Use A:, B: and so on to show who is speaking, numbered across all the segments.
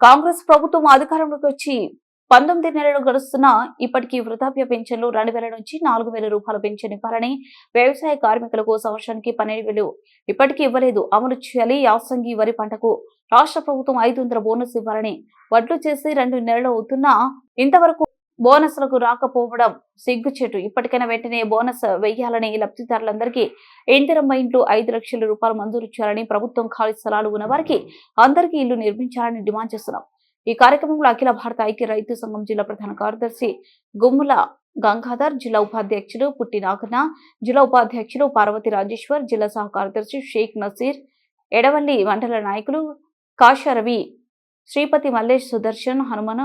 A: కాంగ్రెస్ ప్రభుత్వం అధికారంలోకి వచ్చి పంతొమ్మిది నెలలు గడుస్తున్న ఇప్పటికీ వృద్ధాప్య పెన్షన్లు రెండు వేల నుంచి నాలుగు వేల రూపాయల పెన్షన్ ఇవ్వాలని వ్యవసాయ కార్మికులకు సంవత్సరానికి పన్నెండు వేలు ఇప్పటికీ ఇవ్వలేదు. అమలు చేయాలి. యాసంగి వరి పంటకు రాష్ట్ర ప్రభుత్వం ఐదు వందల బోనస్ ఇవ్వాలని వడ్లు చేసి రెండు నెలలు అవుతున్నా ఇంతవరకు బోనస్లకు రాకపోవడం సిగ్గుచేటు. ఇప్పటికైనా వెంటనే బోనస్ వెయ్యాలని లబ్ధిదారులందరికీ ఇందిరమ్మ ఇంట్లో ఐదు లక్షల రూపాయలు మంజూరు చేయాలని ప్రభుత్వం ఖాళీ స్థలాలు ఉన్న వారికి అందరికీ ఇల్లు నిర్మించాలని డిమాండ్ చేస్తున్నాం. ఈ కార్యక్రమంలో అఖిల భారత ఐక్య రైతు సంఘం జిల్లా ప్రధాన కార్యదర్శి గుమ్ముల గంగాధర్ జిల్లా ఉపాధ్యక్షుడు పుట్టి నాగన జిల్లా ఉపాధ్యక్షుడు పార్వతి రాజేశ్వర్ జిల్లా సహ కార్యదర్శి షేక్ నసీర్ ఎడవల్లి మండల నాయకులు కాశారవి శ్రీపతి మల్లేష్ సుదర్శన్ హనుమన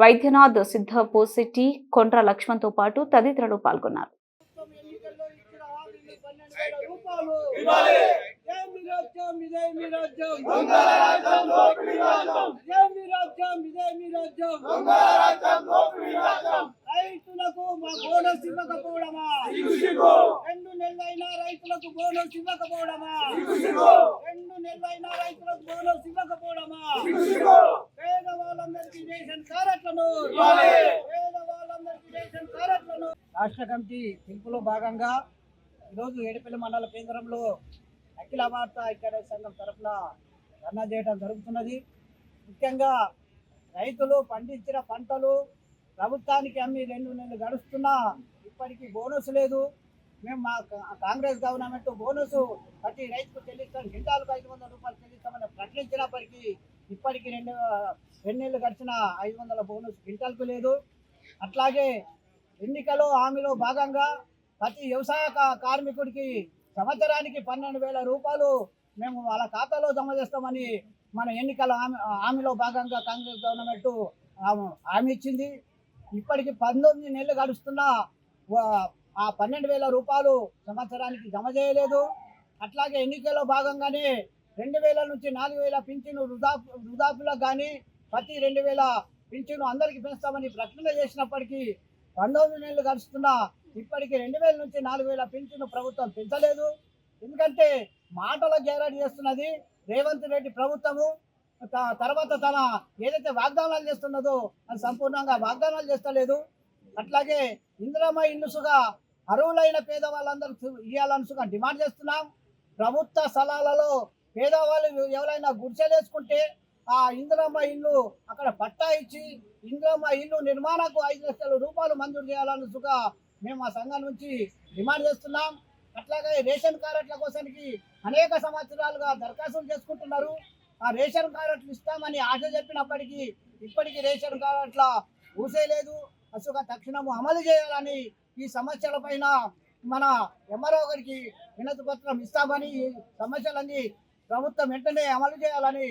A: వైద్యనాథ్ సిద్ధ పోసెట్టి కొండ్ర లక్ష్మణ్తో పాటు తదితరులు పాల్గొన్నారు.
B: రైతులకు మా బోనస్ ఇవ్వకపోవడమా? రెండు నెలలైనా రైతులకు బోనస్ ఇవ్వకపోవడమా? రెండు నెలలైనా రైతులకు బోనస్ ఇవ్వకపోవడమా? రాష్ట్ర కమిటీ పిలుపులో భాగంగా ఈరోజు ఏడుపల్లి మండల కేంద్రంలో అఖిల భారత ఐక్యరాజ్య సంఘం తరఫున ధర్నా చేయడం జరుగుతున్నది. ముఖ్యంగా రైతులు పండించిన పంటలు ప్రభుత్వానికి అమ్మి రెండు నెలలు గడుస్తున్నా ఇప్పటికీ బోనస్ లేదు. మేము మా కాంగ్రెస్ గవర్నమెంట్ బోనస్ ప్రతి రైతుకు చెల్లిస్తాం. క్వింటాలకు ఐదు వందల రూపాయలు చెల్లిస్తామని ప్రకటించినప్పటికీ ఇప్పటికి రెండు రెండేళ్ళు గడిచిన ఐదు వందల బోనస్ క్వింటాల్కు లేదు. అట్లాగే ఎన్నికలో హామీలో భాగంగా ప్రతి వ్యవసాయ కార్మికుడికి సంవత్సరానికి పన్నెండు వేల రూపాయలు మేము వాళ్ళ ఖాతాలో జమ చేస్తామని మన ఎన్నికల హామీ హామీలో భాగంగా కాంగ్రెస్ గవర్నమెంట్ హామీ- ఇచ్చింది. ఇప్పటికి పంతొమ్మిది నెలలు గడుస్తున్న ఆ పన్నెండు వేల రూపాయలు సంవత్సరానికి జమ చేయలేదు. అట్లాగే ఎన్నికల్లో భాగంగానే రెండు వేల నుంచి నాలుగు వేల పింఛను వృధా వృధాపులకు కానీ ప్రతి రెండు వేల పింఛను అందరికీ పెంచుతామని ప్రకటన చేసినప్పటికీ పంతొమ్మిది నెలలు గడుస్తున్నా ఇప్పటికి రెండు వేల నుంచి నాలుగు వేల పింఛను ప్రభుత్వం పెంచలేదు. ఎందుకంటే మాటల గ్యారెంటీ చేస్తున్నది రేవంత్ రెడ్డి ప్రభుత్వము. తర్వాత తన ఏదైతే వాగ్దానాలు చేస్తున్నదో అది సంపూర్ణంగా వాగ్దానాలు చేస్తలేదు. అట్లాగే ఇందిరమ్మ ఇన్నుసుగా అర్హులైన పేదవాళ్ళందరూ ఇవ్వాలనుసుగా డిమాండ్ చేస్తున్నాం. ప్రభుత్వ స్థలాలలో పేదవాళ్ళు ఎవరైనా గుడిసెలేసుకుంటే ఆ ఇందిరమ్మ ఇల్లు అక్కడ పట్టా ఇచ్చి ఇందిరమ్మ ఇల్లు నిర్మాణకు ఐదు లక్షల రూపాయలు మంజూరు చేయాలన్నట్టుగా మేము ఆ సంఘం నుంచి డిమాండ్ చేస్తున్నాం. అట్లాగే రేషన్ కార్డుల కోసానికి అనేక సంవత్సరాలుగా దరఖాస్తులు చేసుకుంటున్నారు. ఆ రేషన్ కార్డులు ఇస్తామని ఆశ చెప్పినప్పటికీ ఇప్పటికీ రేషన్ కార్డుల ఊసేయలేదు అసలు తక్షణము అమలు చేయాలని ఈ సమస్యల పైన మన ఎంఆర్ఓ గారికి వినతి పత్రం ఇస్తామని ఈ సమస్యలన్నీ ప్రభుత్వం వెంటనే అమలు చేయాలని